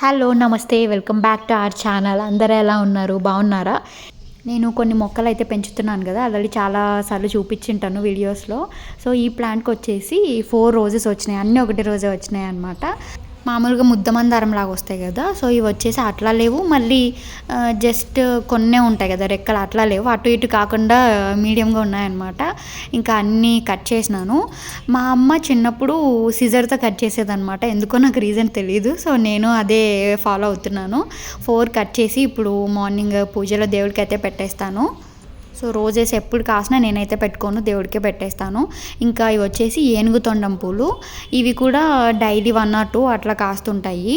Hello నమస్తే welcome back to our channel. అందరూ ఎలా ఉన్నారు? బాగున్నారా? నేను కొన్ని మొక్కలు అయితే పెంచుతున్నాను కదా ఆల్రెడీ చాలా సార్లు చూపించింటాను వీడియోస్లో. సో ఈ ప్లాంట్కి వచ్చేసి ఫోర్ రోజెస్ వచ్చినాయి. అన్నీ ఒకటి రోజే వచ్చినాయి అనమాట మామూలుగా ముద్దమందారం లాగా వస్తాయి కదా సో ఇవి వచ్చేసి అట్లా లేవు. మళ్ళీ జస్ట్ కొన్నే ఉంటాయి కదా రెక్కలు అట్లా లేవు. అటు ఇటు కాకుండా మీడియంగా ఉన్నాయన్నమాట. ఇంకా అన్నీ కట్ చేసినాను. మా అమ్మ చిన్నప్పుడు సిజర్తో కట్ చేసేదనమాట ఎందుకో నాకు రీజన్ తెలియదు సో నేను అదే ఫాలో అవుతున్నాను. ఫోర్ కట్ చేసి ఇప్పుడు మార్నింగ్ పూజలో దేవుడికి అయితే పెట్టేస్తాను. సో రోజెస్ ఎప్పుడు కాసినా నేనైతే పెట్టుకోను దేవుడికే పెట్టేస్తాను. ఇంకా ఇవి వచ్చేసి ఏనుగు తొండం పూలు. ఇవి కూడా డైలీ వన్ ఆర్ టూ అట్లా కాస్తుంటాయి.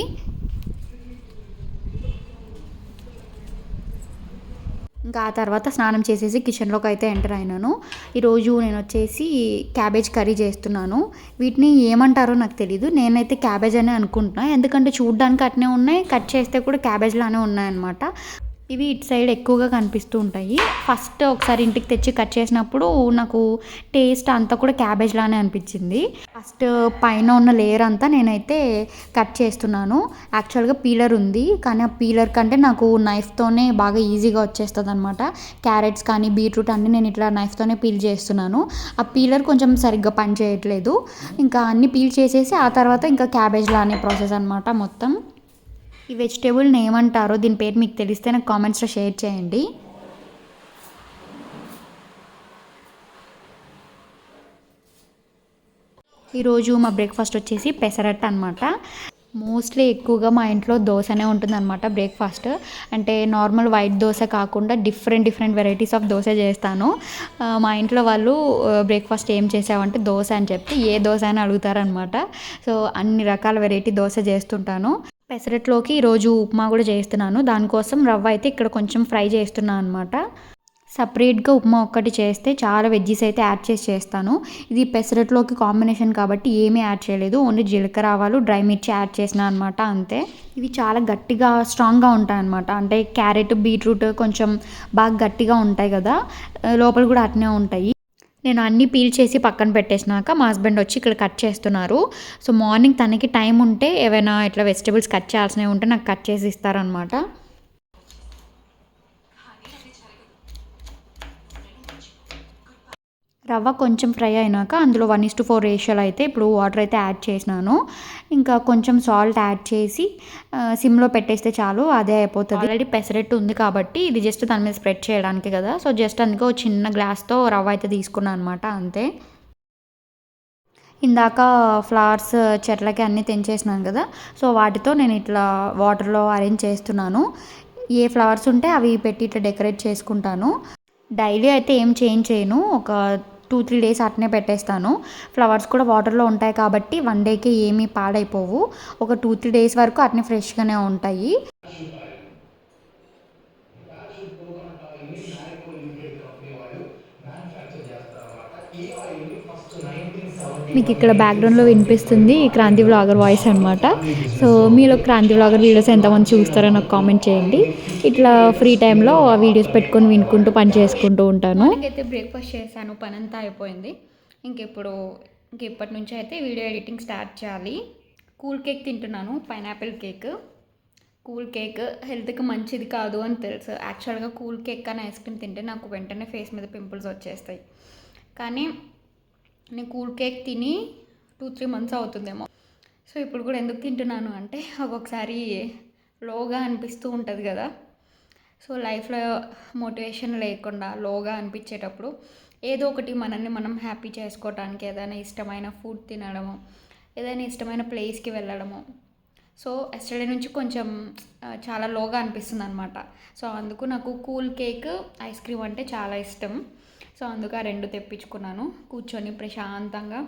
ఇంకా ఆ తర్వాత స్నానం చేసేసి కిచెన్లోకి అయితే ఎంటర్ అయినాను. ఈరోజు నేను వచ్చేసి క్యాబేజ్ కర్రీ చేస్తున్నాను. వీటిని ఏమంటారో నాకు తెలియదు నేనైతే క్యాబేజ్ అనే అనుకుంటున్నాను ఎందుకంటే చూడడానికి అట్నే ఉన్నాయి కట్ చేస్తే కూడా క్యాబేజ్ లానే ఉన్నాయన్నమాట. ఇవి ఇటు సైడ్ ఎక్కువగా కనిపిస్తూ ఉంటాయి. ఫస్ట్ ఒకసారి ఇంటికి తెచ్చి కట్ చేసినప్పుడు నాకు టేస్ట్ అంతా కూడా క్యాబేజ్ లానే అనిపించింది. ఫస్ట్ పైన ఉన్న లేయర్ అంతా నేనైతే కట్ చేస్తున్నాను. యాక్చువల్గా పీలర్ ఉంది కానీ ఆ పీలర్ కంటే నాకు నైఫ్తోనే బాగా ఈజీగా వచ్చేస్తుంది అనమాట క్యారెట్స్ కానీ బీట్రూట్ అన్నీ నేను ఇట్లా నైఫ్తోనే పీల్ చేస్తున్నాను. ఆ పీలర్ కొంచెం సరిగ్గా పని చేయట్లేదు ఇంకా అన్ని పీల్ చేసేసి ఆ తర్వాత ఇంకా క్యాబేజ్ లానే ప్రాసెస్ అనమాట మొత్తం. ఈ వెజిటేబుల్ని ఏమంటారో దీని పేరు మీకు తెలిస్తే నాకు కామెంట్స్లో షేర్ చేయండి. ఈరోజు మా బ్రేక్ఫాస్ట్ వచ్చేసి పెసరట్టు అనమాట మోస్ట్లీ ఎక్కువగా మా ఇంట్లో దోశనే ఉంటుందన్నమాట బ్రేక్ఫాస్ట్ అంటే నార్మల్ వైట్ దోశ కాకుండా different different varieties of dosa చేస్తాను. మా ఇంట్లో వాళ్ళు బ్రేక్ఫాస్ట్ ఏం చేసావంటే దోశ అని చెప్తే ఏ దోశ అని అడుగుతారనమాట సో అన్ని రకాల వెరైటీ దోశ చేస్తుంటాను. పెసరట్లోకి ఈరోజు ఉప్మా కూడా చేస్తున్నాను. దానికోసం రవ్వ అయితే ఇక్కడ కొంచెం ఫ్రై చేస్తున్నాను అనమాట సపరేట్గా ఉప్మా ఒక్కటి చేస్తే చాలా వెజ్జీస్ అయితే యాడ్ చేసి చేస్తాను. ఇది పెసరట్లోకి కాంబినేషన్ కాబట్టి ఏమీ యాడ్ చేయలేదు. ఓన్లీ జీలకర్ర ఆవాలు డ్రై మిర్చి యాడ్ చేసిన అనమాట అంతే. ఇవి చాలా గట్టిగా స్ట్రాంగ్గా ఉంటాయి అనమాట అంటే క్యారెట్ బీట్రూట్ కొంచెం బాగా గట్టిగా ఉంటాయి కదా. లోపల కూడా అట్నే ఉంటాయి. నేను అన్నీ పీల్ చేసి పక్కన పెట్టేసినాక మా హస్బెండ్ వచ్చి ఇక్కడ కట్ చేస్తున్నారు. సో మార్నింగ్ తనకి టైం ఉంటే ఏవైనా ఇట్లా వెజిటేబుల్స్ కట్ చేయాల్సినవి ఉంటే నాకు కట్ చేసి ఇస్తారనమాట రవ్వ కొంచెం ఫ్రై అయినాక అందులో వన్ ఇస్ టు ఫోర్ రేషియోలో అయితే ఇప్పుడు వాటర్ అయితే యాడ్ చేసినాను. ఇంకా కొంచెం సాల్ట్ యాడ్ చేసి సిమ్లో పెట్టేస్తే చాలు అదే అయిపోతుంది. ఆల్రెడీ పెసరెట్టు ఉంది కాబట్టి ఇది జస్ట్ దాని మీద స్ప్రెడ్ చేయడానికి కదా. సో జస్ట్ అందుకే ఒక చిన్న గ్లాస్తో రవ్వ అయితే తీసుకున్నాను అనమాట అంతే. ఇందాక ఫ్లవర్స్ చెట్లకి అన్నీ తెంచేసినాను కదా. సో వాటితో నేను ఇట్లా వాటర్లో అరేంజ్ చేస్తున్నాను. ఏ ఫ్లవర్స్ ఉంటే అవి పెట్టి ఇట్లా డెకరేట్ చేసుకుంటాను. డైలీ అయితే ఏం చేంజ్ చేయను. ఒక టూ త్రీ డేస్ అట్నే పెట్టేస్తాను. ఫ్లవర్స్ కూడా వాటర్లో ఉంటాయి కాబట్టి వన్ డేకి ఏమీ పాడైపోవు. ఒక టూ త్రీ డేస్ వరకు అట్నే ఫ్రెష్గానే ఉంటాయి. మీకు ఇక్కడ బ్యాక్గ్రౌండ్లో వినిపిస్తుంది క్రాంతి వ్లాగర్ వాయిస్ అనమాట సో మీరు క్రాంతి వ్లాగర్ వీడియోస్ ఎంతమంది చూస్తారో నాకు కామెంట్ చేయండి. ఇట్లా ఫ్రీ టైంలో ఆ వీడియోస్ పెట్టుకొని వినుకుంటూ పని చేసుకుంటూ ఉంటాను. అయితే బ్రేక్ఫాస్ట్ చేశాను పని అంతా అయిపోయింది. ఇంకెప్పుడు ఇంక ఇప్పటి నుంచి అయితే వీడియో ఎడిటింగ్ స్టార్ట్ చేయాలి. కూల్ కేక్ తింటున్నాను పైనాపిల్ కేక్. కూల్ కేక్ హెల్త్కి మంచిది కాదు అని తెలుసు. యాక్చువల్గా కూల్ కేక్ కానీ ఐస్ క్రీమ్ తింటే నాకు వెంటనే ఫేస్ మీద పింపుల్స్ వచ్చేస్తాయి. కానీ నేను కూల్ కేక్ తిని టూ త్రీ మంత్స్ అవుతుందేమో. సో ఇప్పుడు కూడా ఎందుకు తింటున్నాను అంటే ఒక్కొక్కసారి లోగా అనిపిస్తూ ఉంటుంది కదా. సో లైఫ్లో మోటివేషన్ లేకుండా లోగా అనిపించేటప్పుడు ఏదో ఒకటి మనల్ని మనం హ్యాపీ చేసుకోవటానికి ఏదైనా ఇష్టమైన ఫుడ్ తినడము ఏదైనా ఇష్టమైన ప్లేస్కి వెళ్ళడము. సో ఎస్టర్డే నుంచి కొంచెం చాలా లోగా అనిపిస్తుంది అనమాట సో అందుకు నాకు కూల్ కేక్ ఐస్ క్రీమ్ అంటే చాలా ఇష్టం. సో అందుకు ఆ రెండు తెప్పించుకున్నాను. కూర్చొని ప్రశాంతంగా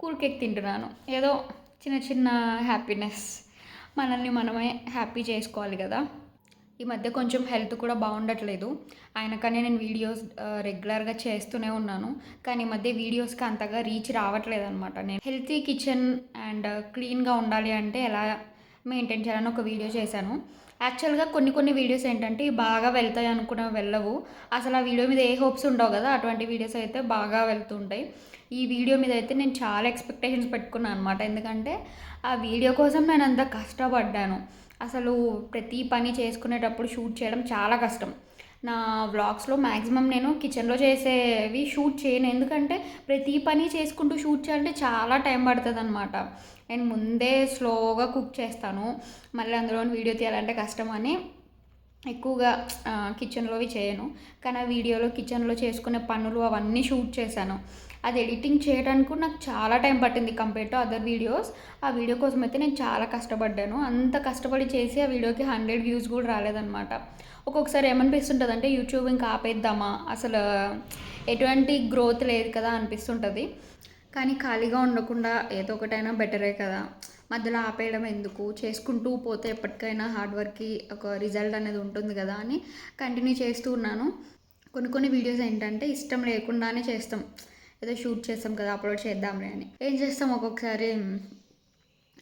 కూల్ కేక్ తింటున్నాను. ఏదో చిన్న చిన్న హ్యాపీనెస్. మనల్ని మనమే హ్యాపీ చేసుకోవాలి కదా. ఈ మధ్య కొంచెం హెల్త్ కూడా బాగుండట్లేదు. ఆయన కానీ నేను వీడియోస్ రెగ్యులర్గా చేస్తూనే ఉన్నాను. కానీ ఈ మధ్య వీడియోస్కి అంతగా రీచ్ రావట్లేదు అనమాట నేను హెల్తీ కిచెన్ అండ్ క్లీన్గా ఉండాలి అంటే ఎలా మెయింటైన్ చేయాలని ఒక వీడియో చేశాను. యాక్చువల్గా కొన్ని కొన్ని వీడియోస్ ఏంటంటే బాగా వెళ్తాయి అనుకున్న వెళ్ళవు. అసలు ఆ వీడియో మీద ఏ హోప్స్ ఉండవు కదా అటువంటి వీడియోస్ అయితే బాగా వెళ్తుంటాయి. ఈ వీడియో మీద అయితే నేను చాలా ఎక్స్పెక్టేషన్స్ పెట్టుకున్నాను అనమాట ఎందుకంటే ఆ వీడియో కోసం నేను అంత కష్టపడ్డాను. అసలు ప్రతి పని చేసుకునేటప్పుడు షూట్ చేయడం చాలా కష్టం. నా వ్లాగ్స్లో మ్యాక్సిమం నేను కిచెన్లో చేసేవి షూట్ చేయను. ఎందుకంటే ప్రతి పని చేసుకుంటూ షూట్ చేయాలంటే చాలా టైం పడుతుంది అనమాట నేను ముందే స్లోగా కుక్ చేస్తాను. మళ్ళీ అందులో వీడియో తీయాలంటే కష్టం అని ఎక్కువగా కిచెన్లోవి చేయను. కానీ ఆ వీడియోలో కిచెన్లో చేసుకునే పనులు అవన్నీ షూట్ చేశాను. అది ఎడిటింగ్ చేయడానికి నాకు చాలా టైం పట్టింది కంపేర్ టు అదర్ వీడియోస్. ఆ వీడియో కోసం అయితే నేను చాలా కష్టపడ్డాను. అంత కష్టపడి చేసి ఆ వీడియోకి హండ్రెడ్ వ్యూస్ కూడా రాలేదన్నమాట. ఒక్కొక్కసారి ఏమనిపిస్తుంటుంది అంటే యూట్యూబ్ ఇంకా ఆపేద్దామా? అసలు ఎటువంటి గ్రోత్ లేదు కదా అనిపిస్తుంటుంది. కానీ ఖాళీగా ఉండకుండా ఏదో ఒకటైనా బెటరే కదా. మధ్యలో ఆపేయడం ఎందుకు? చేసుకుంటూ పోతే ఎప్పటికైనా హార్డ్ వర్క్కి ఒక రిజల్ట్ అనేది ఉంటుంది కదా అని కంటిన్యూ చేస్తూ ఉన్నాను. కొన్ని కొన్ని వీడియోస్ ఏంటంటే ఇష్టం లేకుండానే చేస్తాం. ఏదో షూట్ చేస్తాం కదా అప్లోడ్ చేద్దాంలే అని. ఏం చేస్తాం ఒక్కొక్కసారి?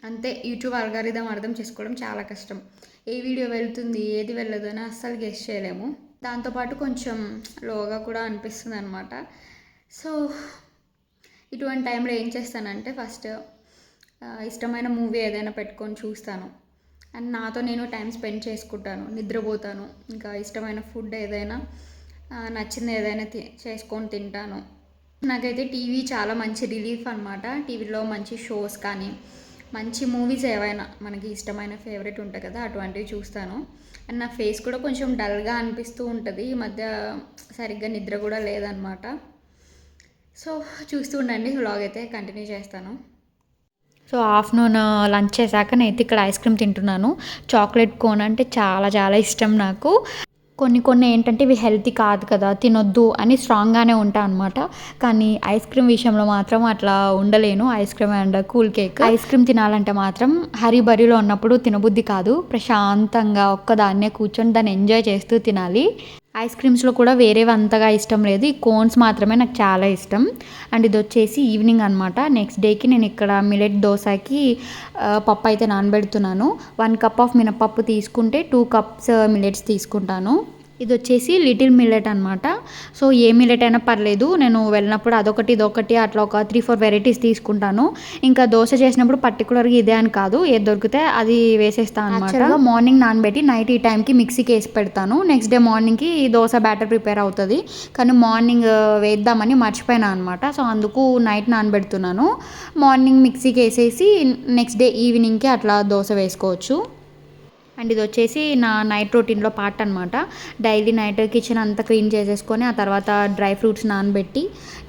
అంతే యూట్యూబ్ అల్గారిథం అర్థం చేసుకోవడం చాలా కష్టం. ఏ వీడియో వెళ్తుంది ఏది వెళ్ళదు అని అస్సలు గెస్ట్ చేయలేము. దాంతోపాటు కొంచెం లోగా కూడా అనిపిస్తుంది అనమాట సో ఇటువంటి టైంలో ఏం చేస్తానంటే ఫస్ట్ ఇష్టమైన మూవీ ఏదైనా పెట్టుకొని చూస్తాను. అండ్ నాతో నేను టైం స్పెండ్ చేసుకుంటాను నిద్రపోతాను. ఇంకా ఇష్టమైన ఫుడ్ ఏదైనా నచ్చింది ఏదైనా తి చేసుకొని తింటాను. నాకైతే టీవీ చాలా మంచి రిలీఫ్ అనమాట టీవీలో మంచి షోస్ కానీ మంచి మూవీస్ ఏవైనా మనకి ఇష్టమైన ఫేవరెట్ ఉంటాయి కదా అటువంటివి చూస్తాను. అండ్ నా ఫేస్ కూడా కొంచెం డల్గా అనిపిస్తూ ఉంటుంది. ఈ మధ్య సరిగ్గా నిద్ర కూడా లేదనమాట సో చూస్తూ ఉండండి. వ్లాగ్ అయితే కంటిన్యూ చేస్తాను. సో ఆఫ్టర్నూన్ లంచ్ చేశాక నేనైతే ఇక్కడ ఐస్ క్రీమ్ తింటున్నాను. చాక్లెట్ కోన్ అంటే చాలా చాలా ఇష్టం నాకు. కొన్ని కొన్ని ఏంటంటే ఇవి హెల్తీ కాదు కదా తినొద్దు అని స్ట్రాంగ్గానే ఉంటా అనమాట కానీ ఐస్ క్రీమ్ విషయంలో మాత్రం అట్లా ఉండలేను. Ice cream and cool cake. Ice cream తినాలంటే మాత్రం హరి బరిలో ఉన్నప్పుడు తినబుద్ధి కాదు. ప్రశాంతంగా ఒక్కదాన్నే కూర్చొని దాన్ని ఎంజాయ్ చేస్తూ తినాలి. ఐస్ క్రీమ్స్లో కూడా వేరేవి అంతగా ఇష్టం లేదు. ఈ కోన్స్ మాత్రమే నాకు చాలా ఇష్టం. అండ్ ఇది వచ్చేసి ఈవినింగ్ అనమాట నెక్స్ట్ డేకి నేను ఇక్కడ మిలెట్ దోశకి పప్పు అయితే నానబెడుతున్నాను. వన్ కప్ ఆఫ్ మినపప్పు తీసుకుంటే టూ కప్స్ మిలెట్స్ తీసుకుంటాను. ఇది వచ్చేసి లిటిల్ మిల్లెట్ అనమాట సో ఏ మిల్లెట్ అయినా పర్లేదు నేను వెళ్ళినప్పుడు అదొకటి ఇదొకటి అట్లా ఒక త్రీ ఫోర్ వెరైటీస్ తీసుకుంటాను. ఇంకా దోశ చేసినప్పుడు పర్టికులర్గా ఇదే అని కాదు ఏది దొరికితే అది వేసేస్తాను అనమాట మార్నింగ్ నానబెట్టి నైట్ ఈ టైంకి మిక్సీకి వేసి పెడతాను. నెక్స్ట్ డే మార్నింగ్కి దోశ బ్యాటర్ ప్రిపేర్ అవుతుంది. కానీ మార్నింగ్ వేద్దామని మర్చిపోయినా అనమాట సో అందుకు నైట్ నానబెడుతున్నాను. మార్నింగ్ మిక్సీకి వేసేసి నెక్స్ట్ డే ఈవినింగ్కి అట్లా దోశ వేసుకోవచ్చు. అండ్ ఇది వచ్చేసి నా నైట్ రొటీన్లో పార్ట్ అనమాట డైలీ నైట్ కిచెన్ అంతా క్లీన్ చేసేసుకొని ఆ తర్వాత డ్రై ఫ్రూట్స్ నానబెట్టి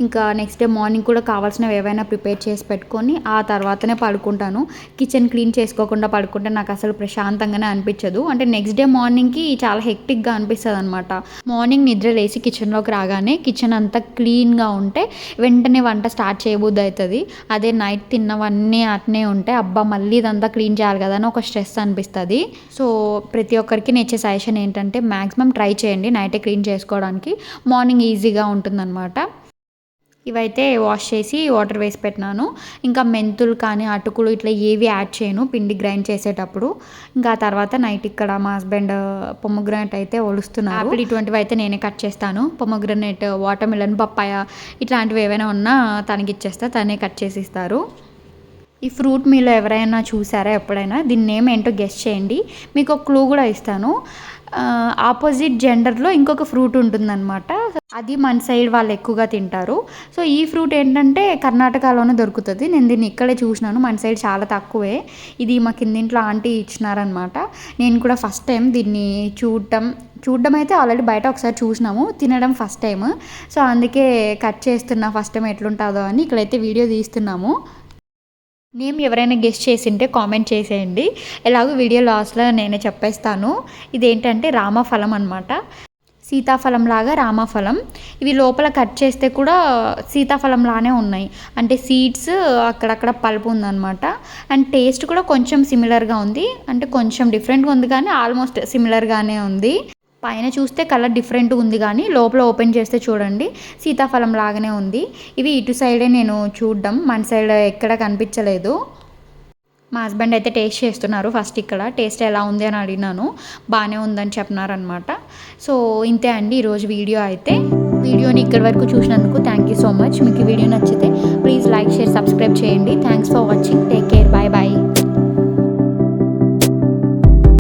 ఇంకా నెక్స్ట్ డే మార్నింగ్ కూడా కావాల్సినవి ఏవైనా ప్రిపేర్ చేసి పెట్టుకొని ఆ తర్వాతనే పడుకుంటాను. కిచెన్ క్లీన్ చేసుకోకుండా పడుకుంటే నాకు అసలు ప్రశాంతంగానే అనిపించదు. అంటే నెక్స్ట్ డే మార్నింగ్కి చాలా హెక్టిక్గా అనిపిస్తుంది అనమాట మార్నింగ్ నిద్ర లేచి కిచెన్లోకి రాగానే కిచెన్ అంతా క్లీన్గా ఉంటే వెంటనే వంట స్టార్ట్ చేయబుద్ధి అవుతుంది అదే నైట్ తిన్నవన్నీ అట్నే ఉంటే అబ్బా మళ్ళీ ఇదంతా క్లీన్ చేయాలి కదా అని ఒక స్ట్రెస్ అనిపిస్తుంది. సో ప్రతి ఒక్కరికి నేను ఇచ్చే సజెషన్ ఏంటంటే మ్యాక్సిమం ట్రై చేయండి నైటే క్లీన్ చేసుకోవడానికి. మార్నింగ్ ఈజీగా ఉంటుందన్నమాట. ఇవైతే వాష్ చేసి వాటర్ వేసి పెట్టినాను. ఇంకా మెంతులు కానీ అటుకులు ఇట్లా ఏవి యాడ్ చేయను పిండి గ్రైండ్ చేసేటప్పుడు. ఇంకా తర్వాత నైట్ ఇక్కడ మా హస్బెండ్ పొమ్మగ్రనేట్ అయితే ఒలుస్తున్నారు. ఇటువంటివి అయితే నేనే కట్ చేస్తాను. పొమ్మగ్రనేట్ వాటర్ మిలన్ పప్పాయ ఇట్లాంటివి ఏవైనా ఉన్నా తనకి ఇచ్చేస్తా తనే కట్ చేసి ఇస్తారు. ఈ ఫ్రూట్ మీలో ఎవరైనా చూసారా ఎప్పుడైనా? దీని నేమ్ ఏంటో గెస్ట్ చేయండి. మీకు ఒక క్లూ కూడా ఇస్తాను. ఆపోజిట్ జెండర్లో ఇంకొక ఫ్రూట్ ఉంటుందన్నమాట. అది మన సైడ్ వాళ్ళు ఎక్కువగా తింటారు. సో ఈ ఫ్రూట్ ఏంటంటే కర్ణాటకలోనే దొరుకుతుంది. నేను దీన్ని ఇక్కడే చూసినాను. మన సైడ్ చాలా తక్కువే. ఇది మా కిందింట్లో ఆంటీ ఇచ్చినారనమాట నేను కూడా ఫస్ట్ టైం దీన్ని చూడటం చూడడం అయితే ఆల్రెడీ బయట ఒకసారి చూసినాము. తినడం ఫస్ట్ టైం సో అందుకే కట్ చేస్తున్నా ఫస్ట్ టైం ఎట్లుంటుందో అని ఇక్కడైతే వీడియో తీస్తున్నాము. నేమ్ ఎవరైనా గెస్ట్ చేసింటే కామెంట్ చేసేయండి. ఎలాగో వీడియో లాస్ట్లో నేనే చెప్పేస్తాను. ఇదేంటంటే రామఫలం అనమాట సీతాఫలం లాగా రామఫలం. ఇవి లోపల కట్ చేస్తే కూడా సీతాఫలం లానే ఉన్నాయి. అంటే సీడ్స్ అక్కడక్కడ పలుపు ఉందన్నమాట. అండ్ టేస్ట్ కూడా కొంచెం సిమిలర్గా ఉంది. అంటే కొంచెం డిఫరెంట్గా ఉంది కానీ ఆల్మోస్ట్ సిమిలర్గానే ఉంది. పైన చూస్తే కలర్ డిఫరెంట్ ఉంది కానీ లోపల ఓపెన్ చేస్తే చూడండి. సీతాఫలం లాగానే ఉంది. ఇవి ఇటు సైడే నేను చూడడం. మన సైడ్ ఎక్కడ కనిపించలేదు. మా హస్బెండ్ అయితే టేస్ట్ చేస్తున్నారు ఫస్ట్ ఇక్కడ. టేస్ట్ ఎలా ఉంది అని అడిగినాను. బాగానే ఉందని చెప్పినారనమాట సో ఇంతే అండి ఈరోజు వీడియో అయితే. వీడియోని ఇక్కడి వరకు చూసినందుకు థ్యాంక్ యూ సో మచ్ మీకు వీడియో నచ్చితే ప్లీజ్ లైక్ షేర్ సబ్స్క్రైబ్ చేయండి. Thanks for watching take care bye bye